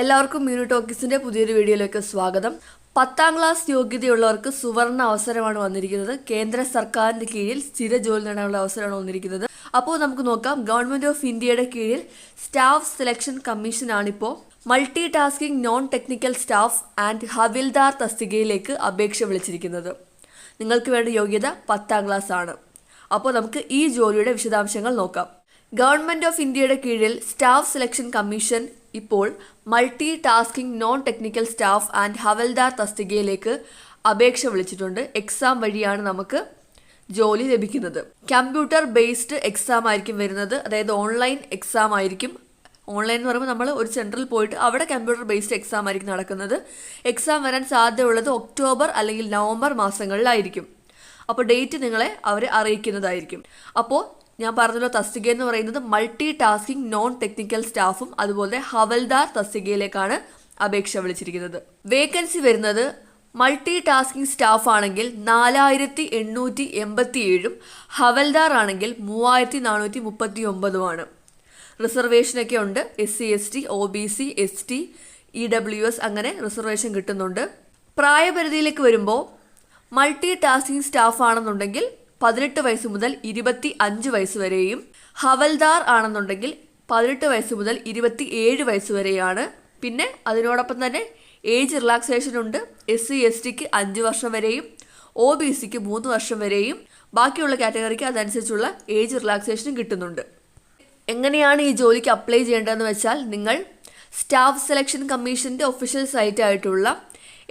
എല്ലാവർക്കും മീനു ടോക്കീസിന്റെ പുതിയൊരു വീഡിയോയിലേക്ക് സ്വാഗതം. പത്താം ക്ലാസ് യോഗ്യതയുള്ളവർക്ക് സുവർണ അവസരമാണ് വന്നിരിക്കുന്നത്. കേന്ദ്ര സർക്കാരിന്റെ കീഴിൽ സ്ഥിര ജോലി നേടാനുള്ള അവസരമാണ് വന്നിരിക്കുന്നത്. അപ്പോൾ നമുക്ക് നോക്കാം. ഗവൺമെന്റ് ഓഫ് ഇന്ത്യയുടെ കീഴിൽ staff selection commission ആണിപ്പോൾ multi tasking non technical staff and havildar തസ്തികയിലേക്ക് അപേക്ഷ വിളിച്ചിരിക്കുന്നത്. നിങ്ങൾക്ക് വേണ്ട യോഗ്യത പത്താം ക്ലാസ് ആണ്. അപ്പോൾ നമുക്ക് ഈ ജോലിയുടെ വിശദാംശങ്ങൾ നോക്കാം. ഗവൺമെന്റ് ഓഫ് ഇന്ത്യയുടെ കീഴിൽ സ്റ്റാഫ് സെലക്ഷൻ കമ്മീഷൻ ഇപ്പോൾ multi tasking non technical staff and havaldar തസ്തികയിലേക്ക് അപേക്ഷ വിളിച്ചിട്ടുണ്ട്. എക്സാം വഴിയാണ് നമുക്ക് ജോലി ലഭിക്കുന്നത്. കമ്പ്യൂട്ടർ ബേസ്ഡ് എക്സാം ആയിരിക്കും വരുന്നത്. അതായത് ഓൺലൈൻ എക്സാം ആയിരിക്കും. ഓൺലൈൻ എന്ന് പറയുമ്പോൾ നമ്മൾ ഒരു സെന്ററിൽ പോയിട്ട് അവിടെ കമ്പ്യൂട്ടർ ബേസ്ഡ് എക്സാം ആയിരിക്കും നടക്കുന്നത്. എക്സാം വരാൻ സാധ്യതയുള്ളത് ഒക്ടോബർ അല്ലെങ്കിൽ നവംബർ മാസങ്ങളിലായിരിക്കും. അപ്പോൾ ഡേറ്റ് നിങ്ങളെ അവർ അറിയിക്കുന്നതായിരിക്കും. അപ്പോൾ ഞാൻ പറഞ്ഞല്ലോ തസ്തിക എന്ന് പറയുന്നത് മൾട്ടി ടാസ്കിംഗ് നോൺ ടെക്നിക്കൽ സ്റ്റാഫും അതുപോലെ ഹവൽദാർ തസ്തികയിലേക്കാണ് അപേക്ഷ വിളിച്ചിരിക്കുന്നത്. വേക്കൻസി വരുന്നത് മൾട്ടി ടാസ്കിംഗ് സ്റ്റാഫ് ആണെങ്കിൽ നാലായിരത്തി എണ്ണൂറ്റി എൺപത്തി ഏഴും ഹവൽദാർ ആണെങ്കിൽ മൂവായിരത്തി നാനൂറ്റി മുപ്പത്തി ഒമ്പതുമാണ് റിസർവേഷനൊക്കെ ഉണ്ട്. S C S T O B C S T E W S അങ്ങനെ റിസർവേഷൻ കിട്ടുന്നുണ്ട്. പ്രായപരിധിയിലേക്ക് വരുമ്പോൾ മൾട്ടി ടാസ്കിംഗ് സ്റ്റാഫ് ആണെന്നുണ്ടെങ്കിൽ പതിനെട്ട് വയസ്സ് മുതൽ ഇരുപത്തി അഞ്ച് വയസ്സ് വരെയും ഹവൽദാർ ആണെന്നുണ്ടെങ്കിൽ പതിനെട്ട് വയസ്സ് മുതൽ ഇരുപത്തി ഏഴ് വയസ്സ് വരെയാണ്. പിന്നെ അതിനോടൊപ്പം തന്നെ ഏജ് റിലാക്സേഷൻ ഉണ്ട്. എസ് സി എസ് ടിക്ക് അഞ്ച് വർഷം വരെയും ഒ ബി സിക്ക് മൂന്ന് വർഷം വരെയും. ബാക്കിയുള്ള കാറ്റഗറിക്ക് അതനുസരിച്ചുള്ള ഏജ് റിലാക്സേഷനും കിട്ടുന്നുണ്ട്. എങ്ങനെയാണ് ഈ ജോലിക്ക് അപ്ലൈ ചെയ്യേണ്ടതെന്ന് വെച്ചാൽ നിങ്ങൾ സ്റ്റാഫ് സെലക്ഷൻ കമ്മീഷന്റെ ഒഫീഷ്യൽ സൈറ്റ് ആയിട്ടുള്ള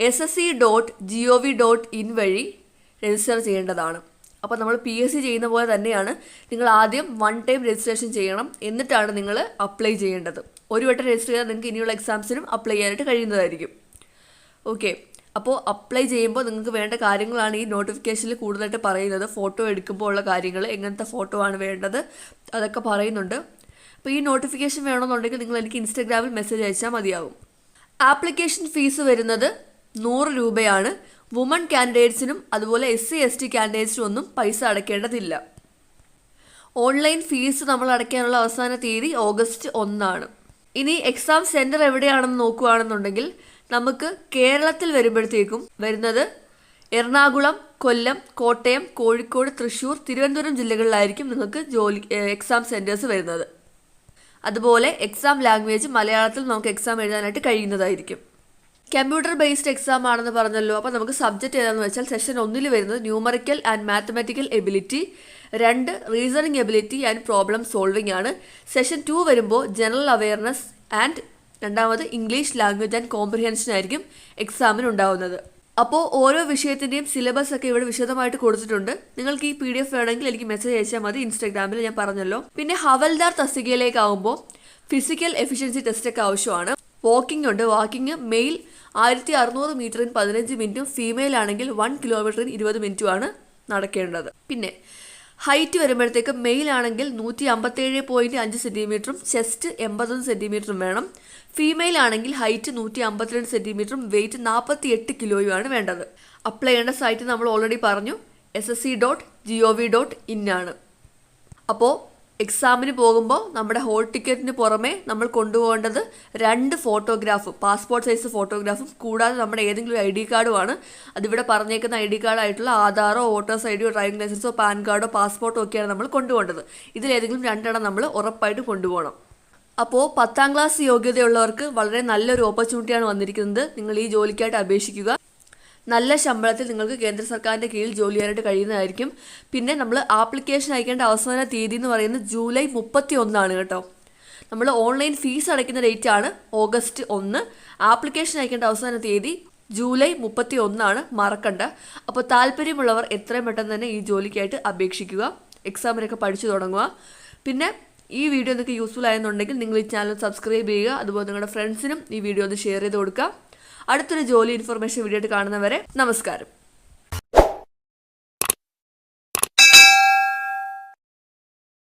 S S C dot G O V dot in വഴി രജിസ്റ്റർ ചെയ്യേണ്ടതാണ്. അപ്പോൾ നമ്മൾ പി എസ് സി ചെയ്യുന്ന പോലെ തന്നെയാണ് നിങ്ങൾ ആദ്യം വൺ ടൈം രജിസ്ട്രേഷൻ ചെയ്യണം. എന്നിട്ടാണ് നിങ്ങൾ അപ്ലൈ ചെയ്യേണ്ടത്. ഒരു വട്ടം രജിസ്റ്റർ ചെയ്താൽ നിങ്ങൾക്ക് ഇനിയുള്ള എക്സാംസിനും അപ്ലൈ ചെയ്യാനായിട്ട് കഴിയുന്നതായിരിക്കും. ഓക്കെ അപ്പോൾ അപ്ലൈ ചെയ്യുമ്പോൾ നിങ്ങൾക്ക് വേണ്ട കാര്യങ്ങളാണ് ഈ നോട്ടിഫിക്കേഷനിൽ കൂടുതലായിട്ട് പറയുന്നത്. ഫോട്ടോ എടുക്കുമ്പോൾ ഉള്ള കാര്യങ്ങൾ എങ്ങനത്തെ ഫോട്ടോ ആണ് വേണ്ടത് അതൊക്കെ പറയുന്നുണ്ട്. അപ്പോൾ ഈ നോട്ടിഫിക്കേഷൻ വേണമെന്നുണ്ടെങ്കിൽ നിങ്ങൾ എനിക്ക് ഇൻസ്റ്റാഗ്രാമിൽ മെസ്സേജ് അയച്ചാൽ മതിയാവും. ആപ്ലിക്കേഷൻ ഫീസ് വരുന്നത് നൂറ് രൂപയാണ്. വുമൺ കാൻഡിഡേറ്റ്സിനും അതുപോലെ എസ് സി എസ് ടി കാൻഡിഡേറ്റ്സിനും ഒന്നും പൈസ അടയ്ക്കേണ്ടതില്ല. ഓൺലൈൻ ഫീസ് നമ്മൾ അടയ്ക്കാനുള്ള അവസാന തീയതി ഓഗസ്റ്റ് ഒന്നാണ്. ഇനി എക്സാം സെന്റർ എവിടെയാണെന്ന് നോക്കുകയാണെന്നുണ്ടെങ്കിൽ നമുക്ക് കേരളത്തിൽ വരുമ്പോഴത്തേക്കും വരുന്നത് എറണാകുളം കൊല്ലം കോട്ടയം കോഴിക്കോട് തൃശൂർ തിരുവനന്തപുരം ജില്ലകളിലായിരിക്കും നിങ്ങൾക്ക് ജോലി എക്സാം സെന്റേഴ്സ് വരുന്നത്. അതുപോലെ എക്സാം ലാംഗ്വേജ് മലയാളത്തിൽ നമുക്ക് എക്സാം എഴുതാനായിട്ട് കഴിയുന്നതായിരിക്കും. കമ്പ്യൂട്ടർ ബേസ്ഡ് എക്സാം ആണെന്ന് പറഞ്ഞല്ലോ. അപ്പോൾ നമുക്ക് സബ്ജക്റ്റ് ഏതാണെന്ന് വെച്ചാൽ സെഷൻ ഒന്നിൽ വരുന്നത് ന്യൂമറിക്കൽ ആൻഡ് മാത്തമാറ്റിക്കൽ എബിലിറ്റി രണ്ട് reasoning ability and problem solving ആണ്. സെഷൻ ടു വരുമ്പോൾ ജനറൽ അവയർനെസ് ആൻഡ് രണ്ടാമത് ഇംഗ്ലീഷ് ലാംഗ്വേജ് ആൻഡ് കോംപ്രിഹെൻഷൻ ആയിരിക്കും എക്സാമിന് ഉണ്ടാവുന്നത്. അപ്പോൾ ഓരോ വിഷയത്തിന്റെയും സിലബസ് ഒക്കെ ഇവിടെ വിശദമായിട്ട് കൊടുത്തിട്ടുണ്ട്. നിങ്ങൾക്ക് ഈ പി ഡി എഫ് വേണമെങ്കിൽ എനിക്ക് മെസ്സേജ് അയച്ചാൽ മതി. ഇൻസ്റ്റാഗ്രാമിൽ ഞാൻ പറഞ്ഞല്ലോ. പിന്നെ ഹവൽദാർ തസ്തികയിലേക്കാവുമ്പോൾ ഫിസിക്കൽ എഫിഷ്യൻസി ടെസ്റ്റ് ഒക്കെ ആവശ്യമാണ്. വാക്കിംഗ് ഉണ്ട്. വാക്കിംഗ് മെയിൽ ആയിരത്തി അറുന്നൂറ് മീറ്ററിന് പതിനഞ്ച് മിനിറ്റും ഫീമെയിൽ ആണെങ്കിൽ വൺ കിലോമീറ്ററിന് ഇരുപത് മിനിറ്റുമാണ് നടക്കേണ്ടത്. പിന്നെ ഹൈറ്റ് വരുമ്പോഴത്തേക്ക് മെയിൽ ആണെങ്കിൽ നൂറ്റി അമ്പത്തേഴ് പോയിന്റ് അഞ്ച് സെന്റിമീറ്ററും ചെസ്റ്റ് എൺപത്തൊന്ന് സെന്റിമീറ്ററും വേണം. ഫീമെയിൽ ആണെങ്കിൽ ഹൈറ്റ് നൂറ്റി അമ്പത്തിരണ്ട് സെന്റിമീറ്ററും വെയിറ്റ് നാൽപ്പത്തി എട്ട് കിലോയുമാണ് വേണ്ടത്. അപ്ലൈ ചെയ്യേണ്ട സൈറ്റ് നമ്മൾ ഓൾറെഡി പറഞ്ഞു. S S C dot G O V dot in ആണ്. അപ്പോൾ എക്സാമിന് പോകുമ്പോൾ നമ്മുടെ ഹോൾ ടിക്കറ്റിന് പുറമെ നമ്മൾ കൊണ്ടുപോകേണ്ടത് രണ്ട് ഫോട്ടോഗ്രാഫും പാസ്പോർട്ട് സൈസ് ഫോട്ടോഗ്രാഫും കൂടാതെ നമ്മുടെ ഏതെങ്കിലും ഐ ഡി കാർഡുമാണ് അതിവിടെ പറഞ്ഞേക്കുന്ന ഐ ഡി കാർഡായിട്ടുള്ള ആധാറോ വോട്ടേഴ്സ് ഐ ഡിയോ ഡ്രൈവിംഗ് ലൈസൻസോ പാൻ കാർഡോ പാസ്പോർട്ടോ ഒക്കെയാണ് നമ്മൾ കൊണ്ടുപോകേണ്ടത്. ഇതിലേതെങ്കിലും രണ്ടെണ്ണം നമ്മൾ ഉറപ്പായിട്ട് കൊണ്ടുപോകണം. അപ്പോൾ പത്താം ക്ലാസ് യോഗ്യതയുള്ളവർക്ക് വളരെ നല്ലൊരു ഓപ്പർച്യൂണിറ്റിയാണ് വന്നിരിക്കുന്നത്. നിങ്ങൾ ഈ ജോലിക്കായിട്ട് അപേക്ഷിക്കുക. നല്ല ശമ്പളത്തിൽ നിങ്ങൾക്ക് കേന്ദ്ര സർക്കാരിന്റെ കീഴിൽ ജോലി ചെയ്യാനായിട്ട് കഴിയുന്നതായിരിക്കും. പിന്നെ നമ്മൾ ആപ്ലിക്കേഷൻ അയക്കേണ്ട അവസാന തീയതി എന്ന് പറയുന്നത് ജൂലൈ മുപ്പത്തി ഒന്നാണ് കേട്ടോ. നമ്മൾ ഓൺലൈൻ ഫീസ് അടയ്ക്കുന്ന ഡേറ്റ് ആണ് ഓഗസ്റ്റ് ഒന്ന്. ആപ്ലിക്കേഷൻ അയക്കേണ്ട അവസാന തീയതി ജൂലൈ മുപ്പത്തി ഒന്നാണ് മറക്കണ്ട. അപ്പോൾ താല്പര്യമുള്ളവർ എത്രയും പെട്ടെന്ന് തന്നെ ഈ ജോലിക്കായിട്ട് അപേക്ഷിക്കുക. എക്സാമിനൊക്കെ പഠിച്ചു തുടങ്ങുക. പിന്നെ ഈ വീഡിയോ നിങ്ങൾക്ക് യൂസ്ഫുൾ ആയെന്നുണ്ടെങ്കിൽ നിങ്ങൾ ഈ ചാനൽ സബ്സ്ക്രൈബ് ചെയ്യുക. അതുപോലെ നിങ്ങളുടെ ഫ്രണ്ട്സിനും ഈ വീഡിയോ ഒന്ന് ഷെയർ ചെയ്ത് കൊടുക്കുക. അടുത്തൊരു ജോലി ഇൻഫർമേഷൻ വീഡിയോ ആയിട്ട് കാണുന്നവരെ നമസ്കാരം.